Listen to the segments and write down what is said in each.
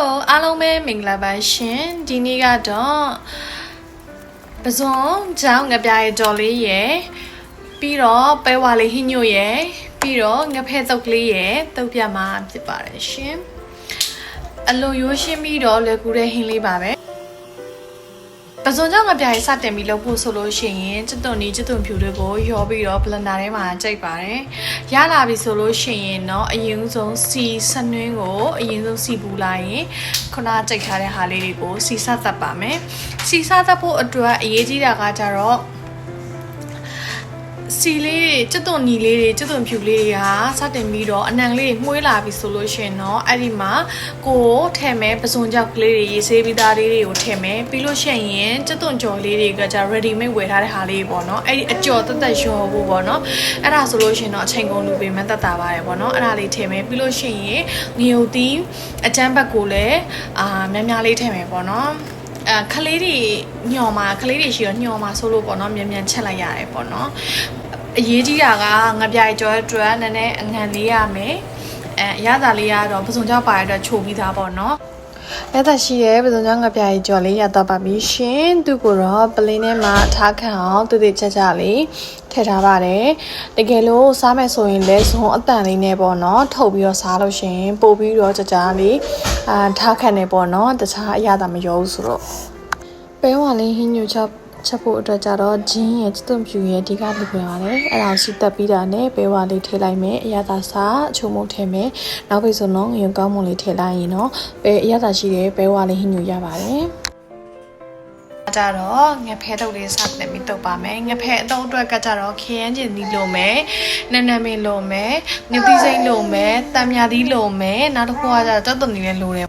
Hello အားလုံးပဲမင်္ဂလာပါရှင်ဒီနေ့ကတော့ပဇွန်ကြောင်းငပြရဲ့တော်လေးရယ်ပြီးတော့ပဲဝါလေးဟင်းညို့ရယ်ပြီးတော့ငဖဲတုတ်ကလေးရယ်တုတ်ပြမှာဖြစ်ပါတယ်ရှင်အလိုရိုးရှင်းပြီးတော့လွယ်ကူတဲ့ဟင်းလေးပါပဲ ပဇွန်ကြောင့်ငပြရေးစတင်ပြီးလုပ်ဖို့ဆိုလို့ရှိရင်ကျွတ်သွန်နီကျွတ်သွန်ဖြူတွေကိုရောပြီးတော့ဘလန်ဒါထဲမှာကြိတ်ပါတယ်။ရလာပြီဆိုလို့ရှိရင်တော့အရင်ဆုံးစီဆနွင်းကိုအရင်ဆုံးစီပူလိုက်ရင်ခုနကြိတ်ထားတဲ့ဟာလေးတွေကိုစီစသတ်ပါမယ်။စီစသတ်ဖို့အတွက်အရေးကြီးတာကကြတော့ စီလေးတွေကျွတ်သွန်နီလေးတွေကျွတ်သွန်ဖြူလေးတွေဟာစတင်ပြီးတော့အနံလေးတွေမှုေးလာပြီဆိုလို့ရှိရင်တော့အဲ့ဒီမှာကိုထဲ့မဲပစုံကြောက်ကလေးတွေရေးဆေးပြီးသားလေးတွေကိုထည့်မယ်ပြီးလို့ရှိရင်ကျွတ်သွန်ကြော်လေးတွေကじゃ ready made ဝယ်ထားတဲ့ဟာလေးပေါ့နော်အဲ့ဒီအကြော်တက်တက်ရောဖို့ပေါ့နော်အဲ့ဒါဆိုလို့ရှိရင်တော့အချိန်ကုန်လူပေမဲ့တက်တာပါတယ်ပေါ့နော်အဲ့ဒါလေးထည့်မယ်ပြီးလို့ရှိရင်ငရုတ်သီးအကျန်းဘက်ကိုလည်းအာများများလေးထည့်မယ်ပေါ့နော် အခလေးတွေညော်မှာခလေးတွေရှိတော့ညော်မှာဆိုလို့ပေါ့နော်မြန်မြန်ချက်လိုက်ရတယ်ပေါ့နော်အရေးကြီးတာကငပြိုင်ကျော်အတွက်နည်းနည်းအငံလေးရမယ်အဲအရသာလေးကတော့ပစုံကြောက်ပါရတဲ့ချိုပြီးသားပေါ့နော်ရသရှိရဲ့ပစုံကြောင့်ငပြိုင်ကျော်လေးရတော့ပါပြီရှင်သူကိုတော့ပလင်းထဲမှာထားခံအောင်တူတူချက်ချက်လေးထည့်ထားပါတယ်တကယ်လို့စားမယ်ဆိုရင်လည်းဇုံအတန်လေးနဲ့ပေါ့နော်ထုတ်ပြီးတော့စားလို့ရှရင်ပို့ပြီးတော့ကြကြလေးအာထားခံနေပေါ့နော်တခြားအရသာမရောဘူးဆိုတော့ပဲဝါလေးဟင်းညူချက်ချက်ဖို့အတွက်ကြတော့ဂျင်းရဲ့ကျွတ်ပြူရဲ့ဒီကလူပဲပါတယ်အဲ့ဒါကိုစီတက်ပြီးတာနဲ့ပဲဝါလေးထည့်လိုက်မယ်အရသာစားအချုံမုတ်ထည့်မယ်နောက်ပြီးဆိုတော့ငရုတ်ကောင်းမွန်လေးထည့်လိုက်ရင်တော့ပဲအရသာရှိတဲ့ပဲဝါလေးဟင်းညူရပါတယ် ကြတော့ငဖဲတုပ်လေးစတင်ပြီးတုပ်ပါမယ်ငဖဲအတုပ်အတွက်ကကြတော့ခရမ်းကျင်သီးလိုမယ်နန်းနမင်းလိုမယ်ငသီးစိမ့်လိုမယ်တံမြာသီးလိုမယ်နောက်တစ်ခုကကြတော့တုတ်တုံနေလည်းလိုတယ်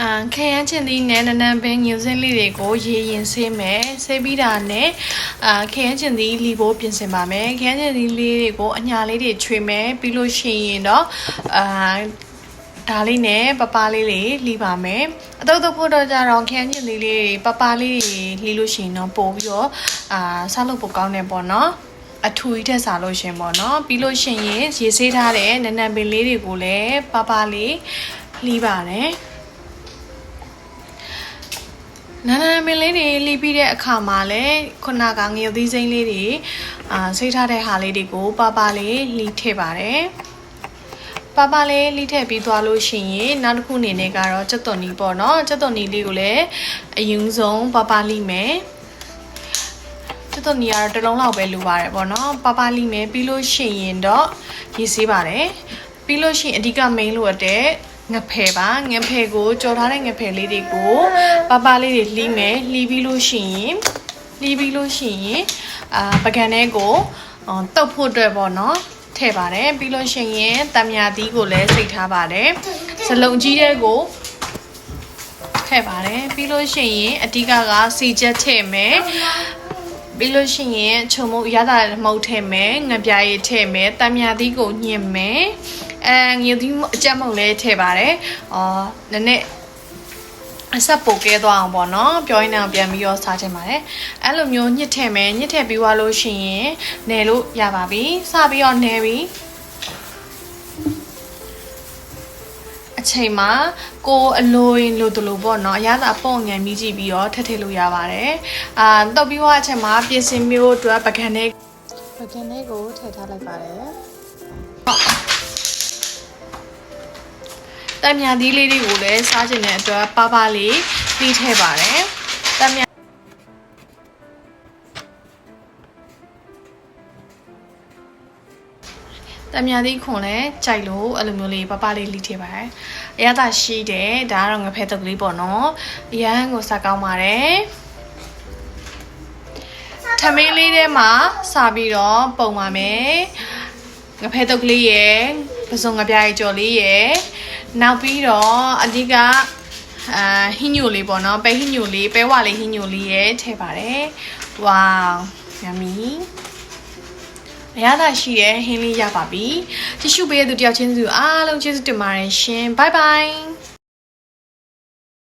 အမ်ခရမ်းချင်သီးနဲ့နန်းနန်းပင်ညူစင်းလေးတွေကိုရေရင်ဆေးမယ်ဆေးပြီးတာနဲ့အာခရမ်းချင်သီးလီဖို့ပြင်ဆင်ပါမယ်ခရမ်းချင်သီးလေးတွေကိုအညာလေးတွေခြွေမယ်ပြီးလို့ရှိရင်တော့အာ ဒါလေးနဲ့ပပလေးလေးလှီးပါမယ်အတုပ်တုပ်ဖို့တော့ကြတော့ခရမ်းချင်သီးလေးတွေပပလေးတွေလှီးလို့ရှိရင်တော့ပို့ပြီးတော့အာစားလို့ပိုကောင်းတယ်ပေါ့နော်အထူကြီးထက်စားလို့ရှင်ပေါ့နော်ပြီးလို့ရှိရင်ရေဆေးထားတဲ့နန်းနံပင်လေးတွေကိုလည်းပပလေးလှီးပါတယ်နန်းနန်းပင်လေးတွေလှီးပြီးတဲ့အခါမှာလည်းခုနကငရုတ်သီးစိမ့်လေးတွေအာဆေးထားတဲ့ဟာလေးတွေကိုပပလေးလှီးထည့်ပါတယ် ပပလေးလိထည့်ပြီးသွားလို့ရှိရင်နောက်တစ်ခုအနေနဲ့ကတော့ချက်သွန်နီပေါ့နော်ချက်သွန်နီလေးကိုလည်းအရင်ဆုံးပပလိမယ်ချက်သွန်နီကတော့တစ်လုံးလောက်ပဲလိုပါတယ်ပေါ့နော်ပပလိမယ်ပြီးလို့ရှိရင်တော့ရေစေးပါတယ်ပြီးလို့ရှိရင်အဓိက main လို့အပ်တဲ့ငဖယ်ပါငဖယ်ကိုကြော်ထားတဲ့ငဖယ်လေးတွေကိုပပလေးတွေလှီးမယ်လှီးပြီးလို့ရှိရင်လှီးပြီးလို့ရှိရင်အာပကံထဲကိုတုတ်ဖို့အတွက်ပေါ့နော် ထည့်ပါတယ်ပြီးလို့ရှိရင်တံမြာသီးကိုလည်းစိတ်ထားပါတယ်စလုံကြီးတဲ့ကိုထည့်ပါတယ်ပြီးလို့ရှိရင်အဓိကကစီချက်ထည့်မယ်ပြီးလို့ရှိရင်ချုံမုတ်ရတာမုတ်ထည့်မယ်ငပြားရည်ထည့်မယ်တံမြာသီးကိုညှင်မယ်အဲငရုတ်သီးအကြက်မုတ်လည်းထည့်ပါတယ်အော်နည်းနည်း အဆက်ပိုကဲသွားအောင်ပေါ့နော်ပြောရင်းတော့ပြန်ပြီးတော့စားချင်ပါတယ်အဲ့လိုမျိုးညှစ်ထည့်မယ်ညှစ်ထည့်ပြီးသွားလို့ရှိရင်နယ်လို့ရပါပြီစပြီးတော့နယ်ပြီအချိန်မှာကိုအလိုရင်လိုတလို့ပေါ့နော်အရသာပေါ့ငံပြီးကြည့်ပြီးတော့ထည့်ထည့်လို့ရပါတယ်အာတော့ပြီးသွားအချိန်မှာပြင်ဆင်မျိုးအတွက်ပကံလေးပကံလေးကိုထည့်ထားလိုက်ပါတယ် တံမြာသီးလေးတွေကိုလည်းစားကျင်တဲ့အတွက်ပါပါလေးပြီးထည့်ပါတယ်တံမြာတံမြာသီးခွန်လည်းကြိုက်လို့အဲ့လိုမျိုးလေးပပလေးလိထည့်ပါတယ်အရသာရှိတယ်ဒါကတော့ငဖဲတုပ်ကလေးပေါ့နော်အရန်ကိုစားကောင်းပါတယ်ထမင်းလေးထဲမှာစာပြီးတော့ပုံပါမယ်ငဖဲတုပ်ကလေးရယ်ပစုံငပြားရည်ကြော်လေးရယ် နောက်ပြီးတော့အဓိကအာဟင်းညိုလေးပေါ့နော်ပဲဟင်းညိုလေးပဲဝါလေးဟင်းညိုလေးရဲ့ထည့်ပါတယ်ဝေါယမီအရသာရှိတဲ့ဟင်းလေးရပါပြီတ िश ူပေးတဲ့သူတယောက်ချင်းစီကိုအားလုံးကျေးဇူးတင်ပါတယ်ရှင်ဘိုင်ဘိုင်